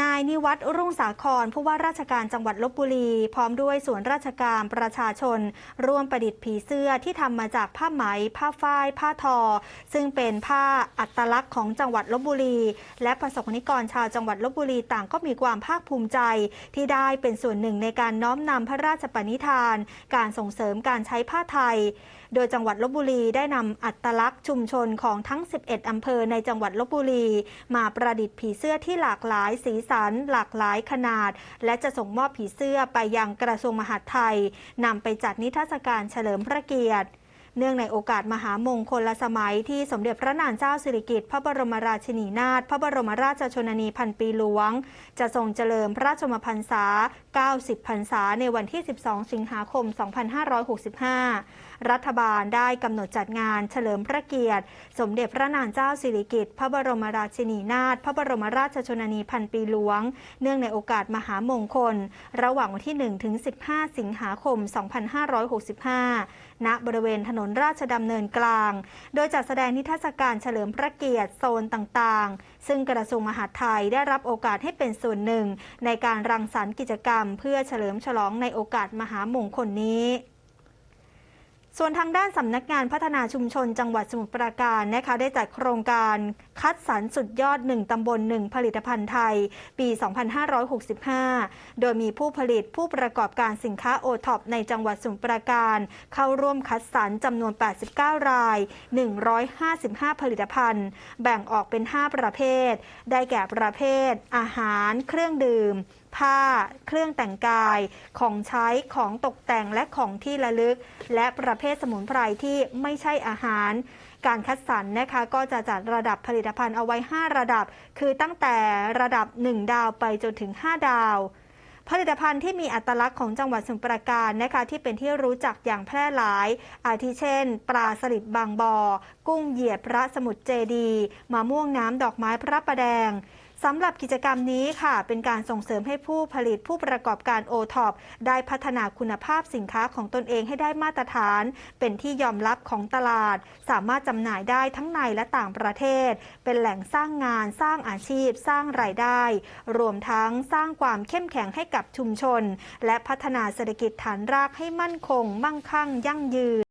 นายนิวัฒน์รุ่งสาครผู้ว่าราชการจังหวัดลบบุรี พร้อมด้วยส่วนราชการประชาชน ร่วมประดิษฐ์ผีเสื้อที่ทำมาจากผ้าไหม ผ้าฝ้าย ผ้าทอ ซึ่งเป็นผ้าอัตลักษณ์ของจังหวัดลบบุรี และประสบนิกรชาวจังหวัดลบบุรีต่างก็มีความภาคภูมิใจ ที่ได้เป็นส่วนหนึ่งในการน้อมนำพระราชปณิธาน การส่งเสริมการใช้ผ้าไทย โดยจังหวัดลบบุรีได้นำอัตลักษณ์ชุมชนของทั้ง 11อำเภอในจังหวัดลบบุรี มาประดิษฐ์ผีเสื้อที่หลากหลายสีสันหลากหลายขนาด และจะส่งมอบผีเสื้อไปยังกระทรวงมหาดไทยนำไปจัดนิทรรศการเฉลิมพระเกียรติ เนื่องในโอกาสมหามงคลสมัยที่สมเด็จพระนางเจ้าสิริกิติ์พระบรมราชินีนาถพระบรมราชชนนีพันปีหลวง จะทรงเจริญพระราชมพรรษา 90 พรรษาในวันที่ 12 สิงหาคม 2565 รัฐบาลได้กำหนดจัดงานเฉลิมพระเกียรติ สมเด็จพระนางเจ้าสิริกิติ์พระบรมราชินีนาถพระบรมราชชนนีพันปีหลวง เนื่องในโอกาสมหามงคล ระหว่างวันที่ 1 ถึง 15 สิงหาคม 2565 ณ บริเวณถนนราชดำเนินกลาง โดยจัดแสดงนิทรรศการเฉลิมพระเกียรติโซนต่างๆ ซึ่งกระทรวงมหาดไทยได้รับโอกาสให้เป็นส่วนหนึ่ง ในการรังสรรค์กิจกรรม เพื่อเฉลิมฉลองในโอกาสมหามงคลนี้ส่วนทางด้านสำนักงานพัฒนาชุมชนจังหวัดสมุทรปราการนะคะได้จัดโครงการ คัดสรรสุดยอด 1 ตำบล 1 ผลิตภัณฑ์ไทย ปี 2565 โดยมีผู้ผลิตผู้ประกอบการสินค้าโอท็อปในจังหวัดสมุทรปราการ เข้าร่วมคัดสรรจำนวน 89 ราย 155 ผลิตภัณฑ์ แบ่งออกเป็น 5 ประเภท ได้แก่ประเภท อาหาร เครื่องดื่มผ้า เครื่องแต่งกาย ของใช้ ของตกแต่ง และของที่ระลึก และประเภทสมุนไพรที่ไม่ใช่อาหาร การคัดสรรนะคะก็จะจัดระดับผลิตภัณฑ์เอาไว้ 5 ระดับ คือตั้งแต่ระดับ 1 ดาวไปจนถึง 5 ดาว ผลิตภัณฑ์ที่มีอัตลักษณ์ของจังหวัดสมุทรปราการนะคะที่เป็นที่รู้จักอย่างแพร่หลาย อาทิเช่น ปลาสลิดบางบอกุ้งเหยียบพระสมุทรเจดี มะม่วงน้ำดอกไม้พระประแดง สำหรับกิจกรรมนี้ค่ะ เป็นการส่งเสริมให้ผู้ผลิตผู้ประกอบการโอท็อปได้พัฒนาคุณภาพสินค้าของตนเองให้ได้มาตรฐาน เป็นที่ยอมรับของตลาด สามารถจำหน่ายได้ทั้งในและต่างประเทศ เป็นแหล่งสร้างงาน สร้างอาชีพ สร้างรายได้ รวมทั้งสร้างความเข้มแข็งให้กับชุมชน และพัฒนาเศรษฐกิจฐานรากให้มั่นคง มั่งคั่ง ยั่งยืน